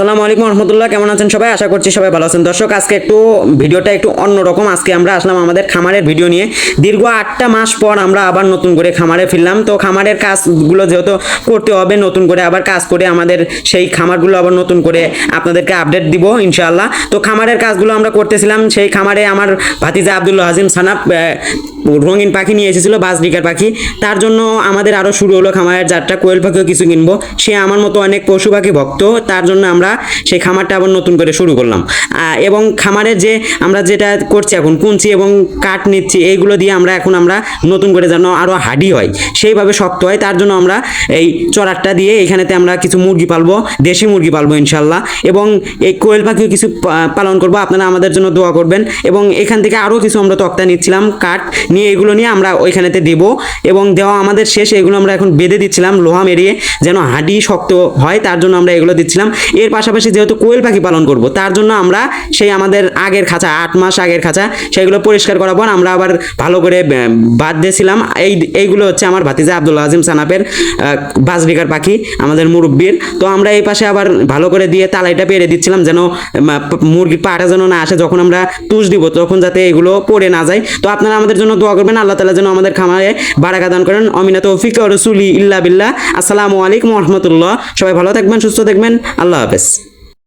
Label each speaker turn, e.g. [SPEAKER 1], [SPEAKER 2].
[SPEAKER 1] সালামু আলাইকুম রহমতুল্লাহ কেমন আছেন সবাই? আশা করছি সবাই ভালো আছেন। দর্শক আজকে একটু ভিডিওটা একটু অন্যরকম। আজকে আমরা আসলাম আমাদের খামারের ভিডিও নিয়ে। দীর্ঘ আটটা মাস পর আমরা আবার নতুন করে খামারে ফিরলাম। তো খামারের কাজগুলো যেহেতু করতে হবে নতুন করে আবার কাজ করে আমাদের সেই খামারগুলো আবার নতুন করে আপনাদেরকে আপডেট দিব ইনশাআল্লাহ। তো খামারের কাজগুলো আমরা করতেছিলাম। সেই খামারে আমার ভাতিজা আব্দুল্লাহ হাজিম আহ, রঙিন পাখি নিয়ে এসেছিল বাজরিকার পাখি। তার জন্য আমাদের আরও শুরু হলো খামারের যাত্রা কোয়েল পাখিও কিছু কিনবো। সে আমার মতো অনেক পশু পাখি ভক্ত, তার জন্য আমরা সেই খামারটা আবার নতুন করে শুরু করলাম। এবং খামারের যে আমরা যেটা করছি এখন, কুঞ্চি এবং কাঠ নিচ্ছি, এইগুলো দিয়ে আমরা এখন আমরা নতুন করে যেন আরও হাডি হয়। সেইভাবে শক্ত হয়, তার জন্য আমরা এই চড়ারটা দিয়ে এখানেতে আমরা কিছু মুরগি পালবো, দেশি মুরগি পালবো ইনশাল্লাহ এবং এই কোয়েল পাখিও কিছু পালন করব, আপনারা আমাদের জন্য দোয়া করবেন। এবং এখান থেকে আরও কিছু আমরা তক্তা নিচ্ছিলাম, কাঠ। নিয়ে এগুলো নিয়ে আমরা ওইখানেতে দেবো। এবং দেওয়া আমাদের শেষ, এগুলো আমরা এখন বেঁধে দিচ্ছিলাম লোহা মেরিয়ে, যেন হাডি শক্ত হয়, তার জন্য আমরা এগুলো দিচ্ছিলাম। এর পাশাপাশি যেহেতু কোয়েল পাখি পালন করব, তার জন্য আমরা সেই আমাদের আগের খাঁচা, আট মাস আগের খাঁচা, সেগুলো পরিষ্কার করার পর আমরা আবার ভালো করে বাদ দিয়েছিলাম। এই, এইগুলো হচ্ছে আমার ভাতিজা আব্দুল আজিম সানাপের বাজরিকার পাখি, আমাদের মুরব্বীর। তো আমরা এই পাশে আবার ভালো করে দিয়ে তালাইটা পেরে দিচ্ছিলাম, যেন মুরগির পাটা যেন না আসে, যখন আমরা তুষ দিব, তখন যাতে এগুলো পড়ে না যায়। তো আপনারা আমাদের জন্য দোয়া করবেন, আল্লাহ তালা যেন আমাদের খামারে বারাকা দান করেন। অমিনা তৌফিক রসুলি ইল্লা বিল্লাহ। আসসালামু আলাইকুম রহমতুল্লাহ। সবাই ভালো থাকবেন, সুস্থ থাকবেন। আল্লাহ হাফেজ।